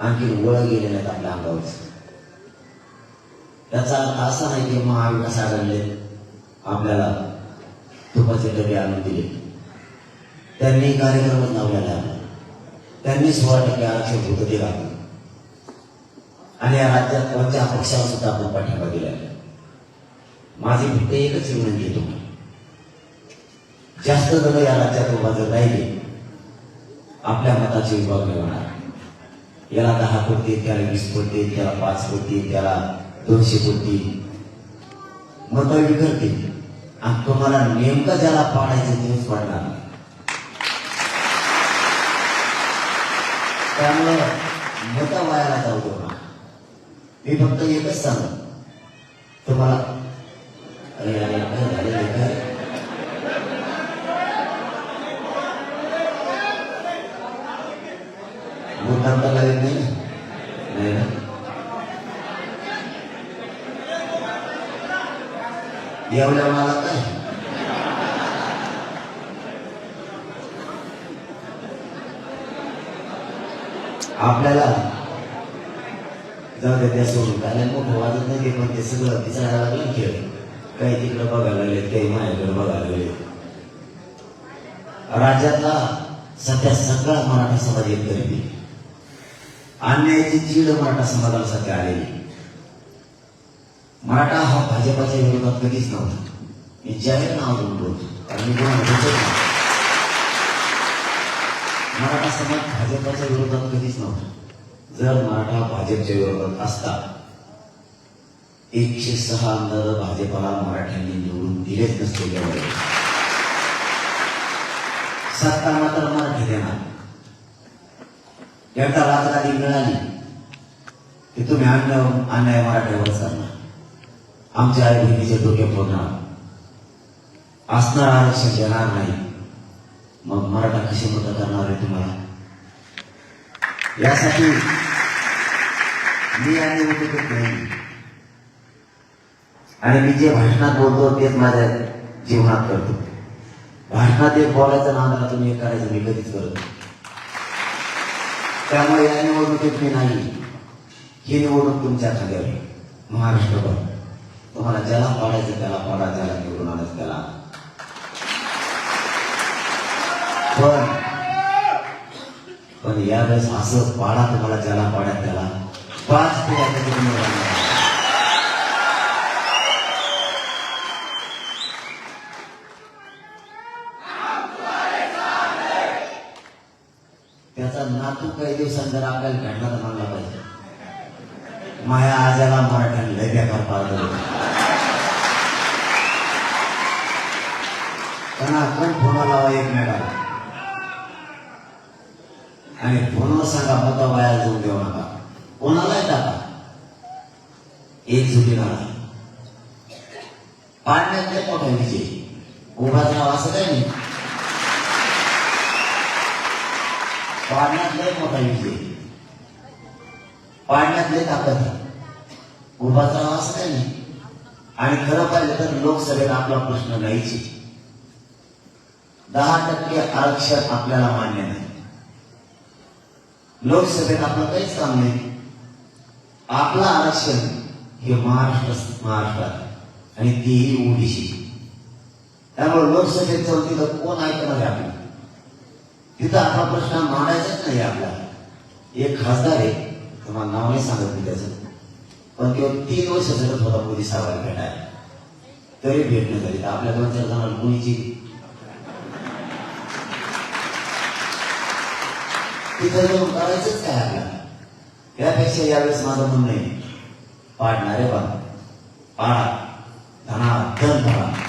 आणखी वळ गेले नाहीत आपल्या अंगावरच त्याचा अर्थ असा नाही की महाविकास आघाडीने आपल्याला तुपाचे डबे आणून दिले. त्यांनी कार्यक्रमच लावलेला आहे. त्यांनी सोळा टक्के आरक्षण होतं ते आपण आणि या राज्यात कोणत्या पक्षाला सुद्धा आपण पाठिंबा दिला आहे. माझी फक्त एकच विनंती आहे तुम्हाला. जास्त जण या राज्यात उभा जर राहिले आपल्या मताची विभागणी होणार. याला दहा कोटी त्याला वीस कोटी त्याला पाच कोटी त्याला दोनशे कोटी. मत करते. आणि तुम्हाला नेमकं ज्याला पाडायचं तेच पाडणार त्यामुळं मत वायाला जाऊ देऊ नका मी फक्त एकच सांग तुम्हाला अरे अरे काय झालेलं आहे काय मुद्दाम तर नाही नाही ना एवढ्या मला काय आपल्याला जाऊ दे त्या सोडून काय मोठं वाजत नाही ते पण ते सगळं दिसायला लागलं ना खेळ काही तिकडं बघायला लागलेत काही माझ्याकडे बघायला लागले राज्यातला सध्या सगळा मराठा समाज एक अन्यायाची चीड मराठा समाजाला सध्या आलेली. मराठा हा भाजपाच्या विरोधात कधीच नव्हता. मी जाहीर नाव बोलतो. कारण मराठा समाज भाजपाच्या विरोधात कधीच नव्हता. जर मराठा भाजपच्या विरोधात असता एकशे सहा आमदार भाजपाला मराठ्यांनी निवडून दिलेच नसते सत्ता मात्र मराठी देणार. एकदा राजगादी मिळाली? की तुम्ही अन्य अन्याय मराठ्यावरच करणार आमच्या आई बहिणीचे डोके फोडणार. असणार आरक्षण देणार नाही. मग मराठा कशी मदत करणार आहे तुम्हाला? यासाठी मी आणि उठत नाही. आणि मी जे भाषणात बोलतो तेच माझ्या जीवनात करतो. भाषणात एक बोलायचं नादाला तुम्ही एक करायचं मी कधीच करतो त्यामुळे या निवडणुकीत मी नाही. ही निवडणूक तुमच्या खात्यावर आहे. महाराष्ट्रभर. तुम्हाला ज्याला पाडायचं त्याला पाडा ज्याला निवडून आणायचं त्याला. पण पण यावेळेस असं पाडा तुम्हाला ज्याला पाडा त्याला. पाच पिढ्या त्याच्यात निवडून आणा. त्याचा नातू काही दिवसांत जर आपल्याला घडला तर म्हणला पाहिजे? माया आजाला मराठ्याने लय बेकार पाळलं त्यांना कोण फोन लावा एकमेकाला आणि फोनवर सांगा मत वाया जाऊन देऊ नका. कोणालाही टाका एक जुटी राहा पाडण्यात लय मोठा विजय उभा राहा असं काही नाही. पाण्यात लय मोठा विजय पाण्यात लय ताकद आहे. उभाचा राहा असं काही नाही. आणि खरं पाहिलं तर लोकसभेत आपला प्रश्न नाहीच दहा टक्के आरक्षण आपल्याला मान्य नाही. लोकसभेत आपलं काहीच काम नाही. आपलं आरक्षण हे महाराष्ट्र महाराष्ट्रात आणि तीही ओबीसी त्यामुळे लोकसभेत चौथीला कोण ऐकणार आहे आपल्याला तिथं हा प्रश्न मांडायचाच नाही आपला एक खासदार आहे तुम्हाला नाव नाही सांगत मी त्याचं. पण तो तीन वर्ष जगत होता मोदी साहेबांना भेटायला. तरी भेटणं करीत आपल्या दोन चार जणांना मुलीची तिथं जाऊन करायचंच काय आपल्याला? त्यापेक्षा यावेळेस माझं म्हणणं आहे पाडणारे बा पाडा धना धन धरा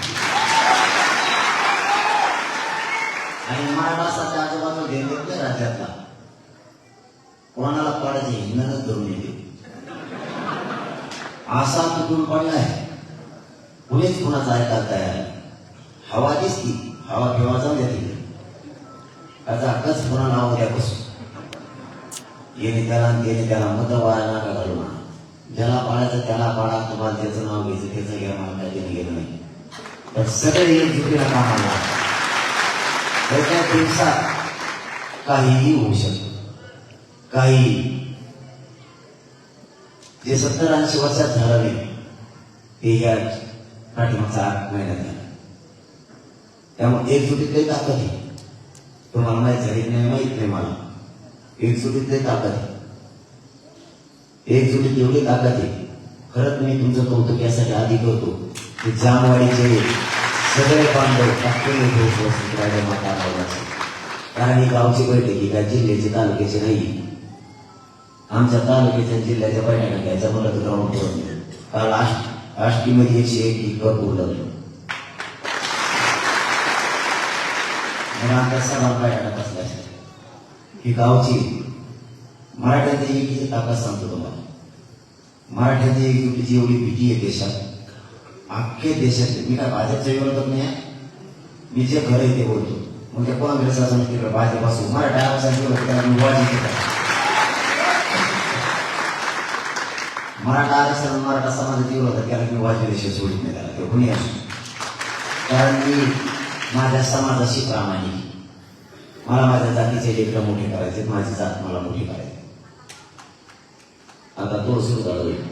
आणि आजोबांना घेऊन येत नाही राज्यातला. कोणाला पाडायचे हिंगणच धरून येते. असा तुटून पडलाय कुणीच कुणाचा ऐकायला तयार हवा दिसती हवा केव्हा जाऊन देते त्याचा हक्कच पुन्हा नाव द्यापासून येणे त्याला गेले त्याला मत वाया नका घालू म्हणा. ज्याला पाडायचं त्याला पाडा तुम्हाला त्याचं नाव घ्यायचं त्याचं घ्या मला काही देणं घेणं नाही. तर सगळे एकजुटीला कामाला त्याच्या दिवसात काहीही होऊ शकत. काही जे सत्तर ऐंशी वर्षात झालं नाही ते या पाठीमागचा आठ महिन्यात झालं. त्यामुळे एकजुटीत काही ताकद आहे. तुम्हाला माहीत झाली नाही माहीत नाही मला. एकजुटीत काही ताकद आहे. एकजुटीत एवढी ताकद आहे. खरंच मी तुमचं कौतुक यासाठी आधी करतो की जामवाडीचे सगळे बांधव टाकलेले लोक उपस्थित राहिले माता रावणाचे कारण ही गावची बैठक ही काय जिल्ह्याची तालुक्याची नाही. आमच्या तालुक्याच्या जिल्ह्याच्या बैठका घ्यायचा मला तर ग्राउंड नाही काल आष्ट आष्टीमध्ये एकशे एक इतकं बोललं म्हणून आता सभा बैठक असल्या ही गावची मराठ्यांची एकीची ताकद सांगतो तुम्हाला. मराठ्यांची एकीची एवढी भीती आहे देशात. अख्ख्या देशात मी काय भाजपच्या विरोधात नाही आहे. मी जे खरं आहे ते बोलतो. मग त्या काँग्रेस असून तिकडे भाजप असू मराठा आवाजाच्या त्याला मी मराठा आरक्षण मराठा समाजाच्या विरोधात त्याला मी वाजी सोडित नाही त्याला ते कुणी असू. कारण मी माझ्या समाजाशी प्रामाणिक आहे. मला माझ्या जातीचे लेकरं मोठे करायचे माझी जात मला मोठी करायची. आता तो सुरू झाला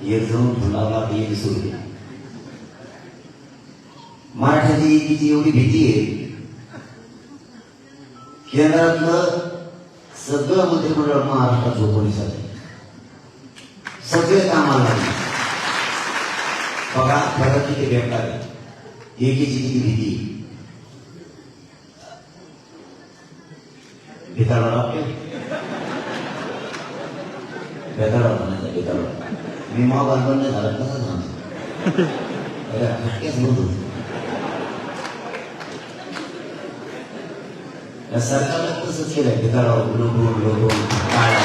होईल एक जणून फुलावला की एक सुरू मराठ्याची एकीची एवढी भीती आहे? केंद्रातलं सगळं मंत्रिमंडळ महाराष्ट्रात झोपवणी आहे सगळे कामाला बघा फरक किती बेकार आहे. एकीची किती भीती आहे. भिताडा म्हणायचा बेताडा विमा मोबाईल बंद झाला कसं सांगतो अरे या सरकारनं तसंच केलंय भिताडावर लोटून लोटून टाळ्या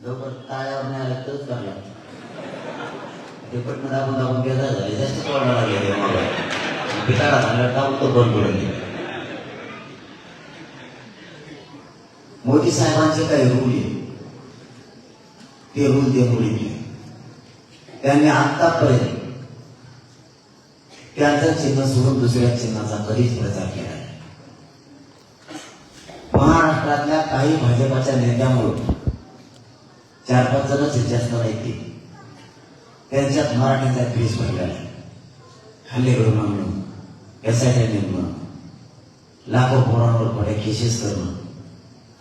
लवकर टाळ्यावर नाही आलं तरच करला ते पण दाबून दाबून बेजार झाले. जास्त तोडा लागले मोबाईल भिताडा झाला दाबून तो बंद पडून गेला मोदी साहेबांचे काही रूल आहे. ते रूल ते मुली त्यांनी आतापर्यंत त्यांचं चिन्ह सोडून दुसऱ्या चिन्हाचा कधीच प्रचार केला महाराष्ट्रातल्या काही भाजपाच्या नेत्यामुळे चार पाच जणच जास्त नाही त्यांच्यात मराठीचा द्वेष भरलेला आहे हल्लेकडून म्हणून एस आय नेमणं लाखो पोरांवर खोट्या केसेस करणं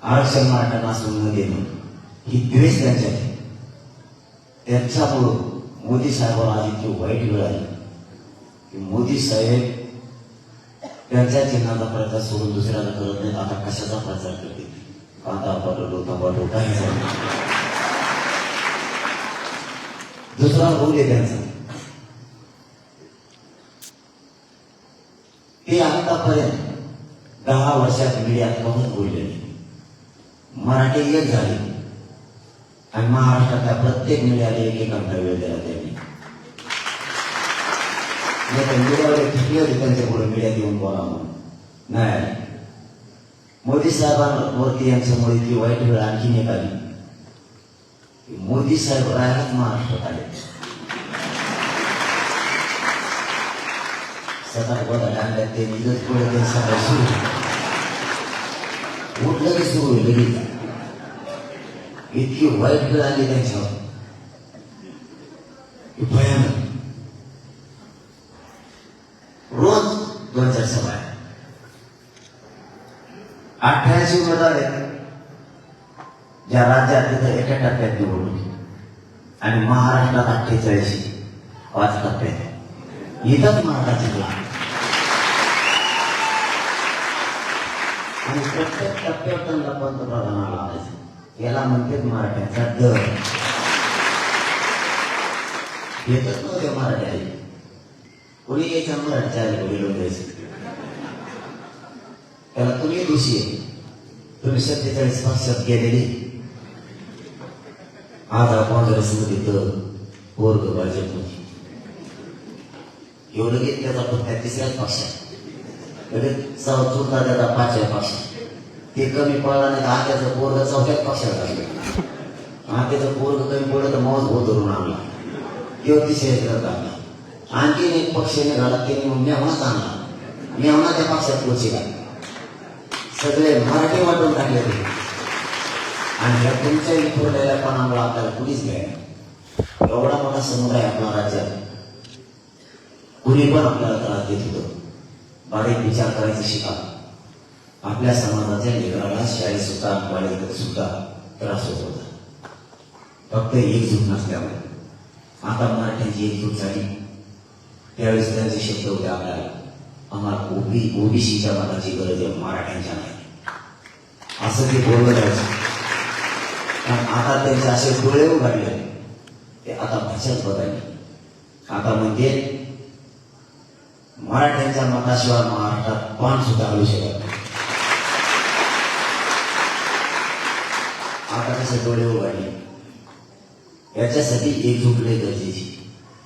आरक्षण मराठ्यांना सोडून देणं ही द्वेष त्यांच्यात आहे. त्यांच्यामुळं मोदी साहेबांना इतकी वाईट वेळ आली. की मोदी साहेब त्यांच्या चिन्हाचा प्रचार सोडून दुसऱ्याला करत नाहीत. आता कशाचा प्रचार करते कांदा पाठवलो टमाटो काही झालं दुसरा रोल आहे त्यांचा. ते आतापर्यंत दहा वर्षात मीडियात कमत बोलले नाही. मराठी एक झाली. आणि महाराष्ट्रातल्या प्रत्येक मीडियाला एक एक घंटा दिला त्यांनी नाही तर मीडियावर थकले होते त्यांच्या पुढे मीडिया देऊन बोला म्हणून. नाही मोदी साहेबांवरती यांच्यामुळे ती वाईट वेळ आणखी एक आली. मोदी साहेब राहायलाच महाराष्ट्रात आले. सदा बघा लागल्यात ते निघत पुढे ते सगळं सुरू उठलं की सुरू होईल लगेच इतकी वाईट वेळ आली त्यांच्यावर. भयानक. रोज दोन चार सभा आहेत. अठ्ठ्याऐंशी उमेदवार आहेत. ज्या राज्यात तिथं एका टप्प्यात निवडणूक आणि महाराष्ट्रात अठ्ठेचाळीस पाच टप्प्यात इथंच महाराष्ट्राची निवडणूक. आणि प्रत्येक टप्प्यावर त्यांना पंतप्रधानाला आणायचं. याला म्हणतात मराठ्यांचा दर. येतच नव्हते मराठ्या कोणी यायच्या मराठीच्या आईला गेलो त्याला तुम्ही दोषी आहे तुम्ही सत्तेचाळीस पक्षात गेलेली. आज आपण काँग्रेसमध्ये तर वर्ग भाजपमध्ये. एवढं घेत त्याचा पण त्या तिसऱ्याच पक्षात. लगेच चौ त्याचा पाचव्या पक्षात ते कमी पडला नाही तर आत्याचं पोरग चौथ्याच पक्षात असलं आत्याचं पोरग कमी पडलं तर मौज भाऊ धरून आणला. किंवा तिसऱ्या करत आणला आणखीन एक पक्ष निघाला ते मग मेवणाच आणला. मेवणा त्या पक्षात पोचला. सगळे मराठी वाटून टाकले ते. आणि या तुमच्या विखुरलेल्या आपल्याला कुणीच घ्यायला एवढा मोठा समुदाय आपल्या आपला राज्यात. कुणी पण आपल्याला त्रास देत होतो. बारीक विचार करायचं शिका. आपल्या समाजाच्या लेकराला शाळेत सुद्धा कॉलेजमध्ये सुद्धा त्रास होत होता. फक्त एकजूट नसल्यामुळे. आता मराठ्यांची एकजूट झाली. त्यावेळेस त्यांचे शब्द होते आपल्याला. आम्हाला ओबी ओबीसीच्या मताची गरज आहे मराठ्यांच्या नाही. असं ते बोललं जायचं. पण आता त्यांचे असे डोळे उघडले. ते आता भाषाच बदलली. आता म्हणजे मराठ्यांच्या मताशिवाय महाराष्ट्रात पान सुद्धा घालू शकत नाही. आता कसे डोळे उघडले. याच्यासाठी एकजूट लय गरजेची.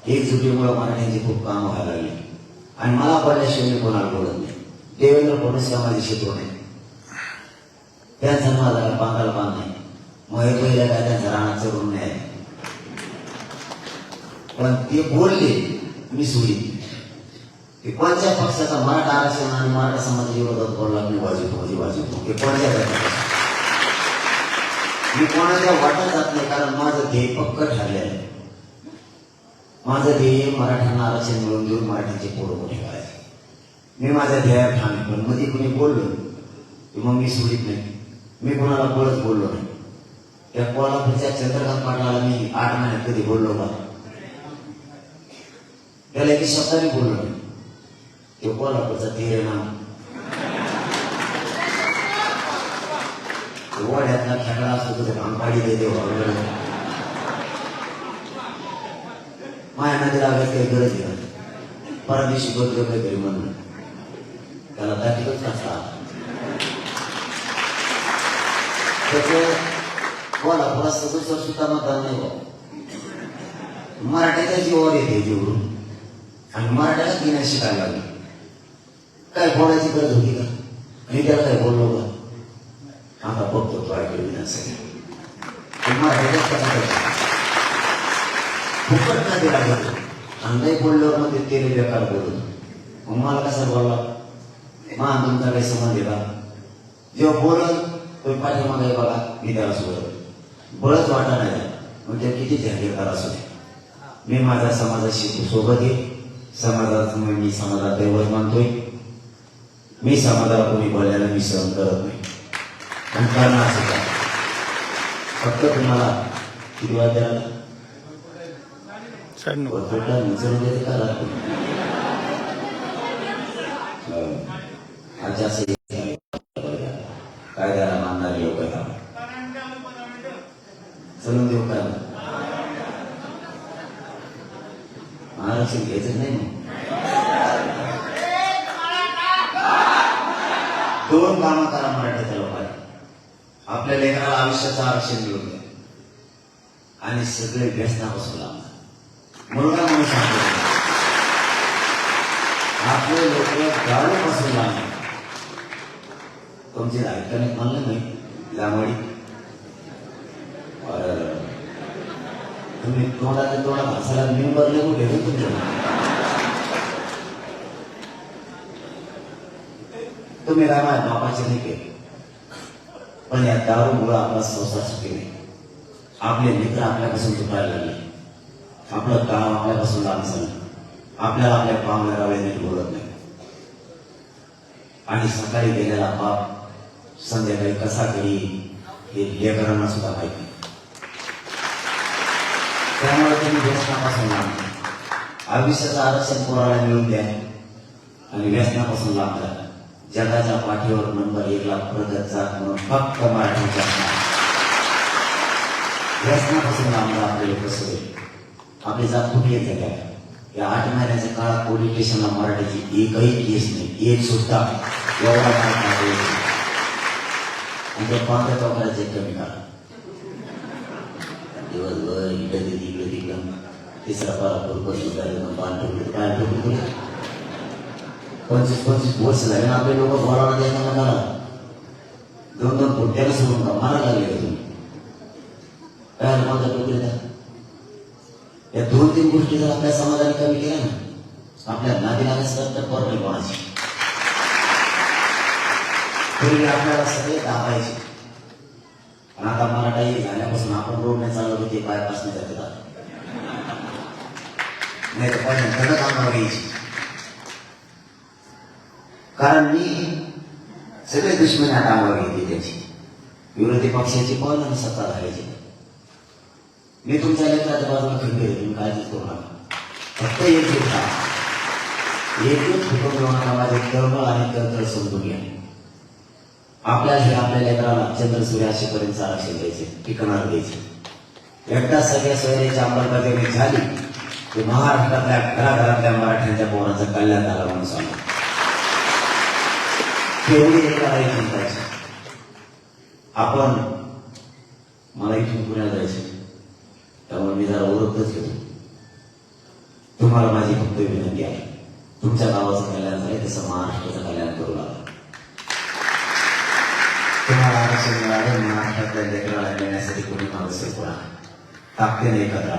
एकजुटीमुळे मराठ्यांची खूप काम व्हायला लागली. आणि मला पडल्याशिवाय कोणाला बोलत नाही. देवेंद्र फडणवीस का माझे शत्रू नाही त्यांचा माझा बांधाला बांध नाही मग पहिल्या काय त्यांचा राणाचं करून नाही पण ते बोलले मी सोडी ते कोणत्या पक्षाचा मराठा आरक्षण आणि मराठा समाजाच्या विरोधात बोलला मी वाजवतो म्हणजे वाजवतो ते कोणत्या मी कोणाच्या वाटत जात नाही कारण माझं ध्येय पक्क ठरलेलं आहे. माझं ध्येय मराठ्यांना आरक्षण मिळवून देऊन मराठीचे पोरं मोठे करायचे. मी माझ्या ध्येयात ठाणे आहे. पण मध्ये कुणी बोललो की मग मी सोडित नाही. मी कोणाला बोलत बोललो नाही. त्या कोल्हापूरच्या चंद्रकांत पाटलाला मी आठ महिन्यात कधी बोललो का? त्याला एकी शब्दाने बोललो नाही ते कोल्हापूरचा धीर आहे ना वड्यातला खेकडा असतो तो अंगाडी देते माया नदी लागायची काही गरज नाही परदेशी बदल काहीतरी म्हणून त्याला दाखवच कसा त्याचं कोल्हापुरात सदस्य सुद्धा मतदान नाही बा मराठ्याच्या जीवावर येते जेवढून आणि मराठ्याला घेण्यास शिकायला लागली काय झोपी का मी त्याला काय बोललो का आता बघतो तो ऐकलं विधानसभा मराठ्याच्याच फुकट ना दिला गेलो आणि बोलल्यावर मध्ये तेरे बेकार बोलत मग मला कसा बोलला? मा तुमचा काही समज दिला जेव्हा बोलत तो पाठीमागे बघा मी त्याला सोडत बळच वाटा नाही मग ते किती जाहीरदार असू दे. मी माझ्या समाजाशी सोबत आहे समाजात मी समाजात दैवत मानतोय. मी समाजाला कोणी बोलायला मी सहन करत नाही. आणि करणार सुद्धा फक्त तुम्हाला किती द्यायला शहाण्णव. वरतोटा विचारून का आज असे कायद्याला मानणारे लोक चलून देऊ का? आरक्षण घ्यायचं नाही मग दोन कामं करा मराठ्याच्या लोकांनी. आपल्या लेकराला आयुष्याचं आरक्षण मिळून द्या. आणि सगळे व्यसना बसू लागणार म्हणून सांगतो. आपले लोक दारू बसू लागणार तुमचे ऐकताना म्हणलं नाही लांबडी. तुम्ही तुम्ही तोंडात तोंडा भासाला मी भरले कुठे? तुमच्या तुम्ही काय माझ्या बापाचे नाही केले. पण या दारूमुळं आपला संसार सुखी नाही. आपले मित्र आपल्यापासून चुकायला लागले. आपलं काम आपल्यापासून लांब झालं. आपल्याला आपल्या काम गावे नीट बोलत नाही. आणि सकाळी गेलेला बाप संध्याकाळी कसा करी हे लेकरांना सुद्धा माहिती त्यामुळे तुम्ही व्यसनापासून लांब आयुष्याचं आरक्षण पोराला मिळून द्या आणि व्यसनापासून लांब जगाच्या पाठीवर नंबर एकला प्रगत जात म्हणून फक्त मराठीच्या व्यसनापासून आम्हाला राहा आपले लोक आपली जात कुठली येते काय या आठ महिन्याच्या काळात पोलीस स्टेशनला मराठीची एकही केस नाही. एक सुद्धा. एवढा आणि त्या पांढऱ्या चौकाला चेक कमी करा दिवसभर इकडे तिकडे तिकडं. तिसरा पारा पूर्व सुधारे पान ठोकले काय ठेवलं पंचवीस पंचवीस वर्ष झाले ना आपले लोक बोलावला द्यायला म्हणाला दोन दोन पोट्याला सोडून का मारा लागले तुम्ही काय माझा टोकले या दोन तीन गोष्टी जर आपल्या समाजाने कमी केल्या ना आपल्या नादी लागायचं तर पोर नाही कोणाची पूर्वी आपल्याला सगळे दाबायचे. पण आता मराठाई झाल्यापासून आपण रोड नाही चाललो ते बायपास नाही जाते नाही तर पहिल्यांदा धडक अंगावर घ्यायची कारण मी सगळे दुश्मन आता घेतली त्याची. विरोधी पक्षाची पण आणि सत्ता धरायची. मी तुमच्या लेकराच्या बाजूला खंबीर तुम्ही काळजीच करू नका. फक्त एक होता एकच कुटुंब नका माझे तळमळ आणि तळतळ समजून घ्या. आपल्या हे आपल्या लेकराला चंद्र सूर्य असेपर्यंत आरक्षण द्यायचे टिकणार द्यायचे. एकदा सगळ्या सोयऱ्याची अंमलबजावणी झाली की महाराष्ट्रातल्या घराघरातल्या मराठ्यांच्या पोरांचं कल्याण झालं म्हणून सांगतो. तेवढी एका चिंताची आपण मला इथून पुण्याला जायचं त्यामुळे मी जरा ओळखतच घेतो तुम्हाला माझी फक्त विनंती आहे. तुमच्या गावाचं कल्याण झालं तसं महाराष्ट्राचं कल्याण करू लागलं तुम्हाला आरक्षण मिळालं महाराष्ट्रातल्या लेकराला देण्यासाठी कोणी माणूस कोणा ताकदीने एकत्र.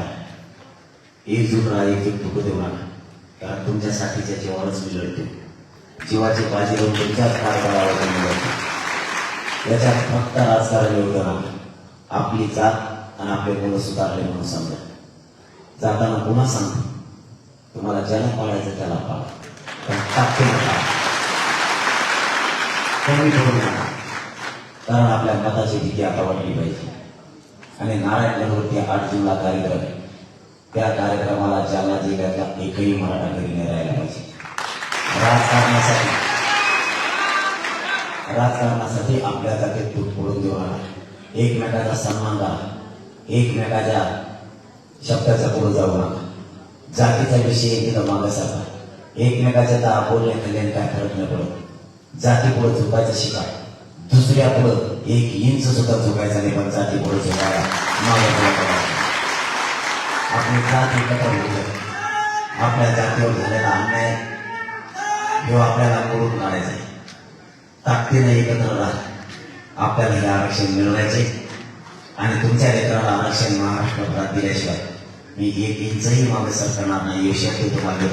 एकजूट राहा एकजूट दुःख देऊ नका. कारण तुमच्यासाठीच्या जेवणच मी लढतो जीवाची बाजी घेऊन तुमच्याच कारभारावर मी याच्यात फक्त राजकारण एवढं आपली जात आणि आपले मुलं सुधारले म्हणून समजा. जाताना पुन्हा सांगतो तुम्हाला ज्याला पाळायचं त्याला पाळा. पण टाकते नका. कमी करू नका. कारण आपल्या मताची भीती आता वाटली पाहिजे. आणि नारायणगडवरती आठ जूनला कार्यक्रम आहे. त्या कार्यक्रमाला जालना जिल्ह्यातला एकही मराठा घरी नाही राहायला पाहिजे. राजकारणासाठी. राजकारणासाठी आपल्या जागेत दूध पडून देऊ नका. एकमेकाचा सन्मान करा एकमेकाच्या शब्दाचा पुढे जाऊ नका. जातीचा विषय तिथं मागासारखा. एकमेकाच्या दहा आपोल्या खाल्ल्याने काय फरक नाही पडत. जाती पुढे झुकायचं शिका. दुसऱ्या पुढं एक इंच सुद्धा झुकायचा नाही पण जाती पुढे झुकायला मागे आपली जात एकत्र होऊ आपल्या जातीवर झालेला अन्याय हे आपल्याला करून काढायचा आहे ताकदीने एकत्र राहा. आपल्याला हे आरक्षण मिळवायचे आणि तुमच्या लेकराला आरक्षण महाराष्ट्रभरात दिल्याशिवाय मी एक इंचही मागे सरकणार नाही हे शब्द तुम्हाला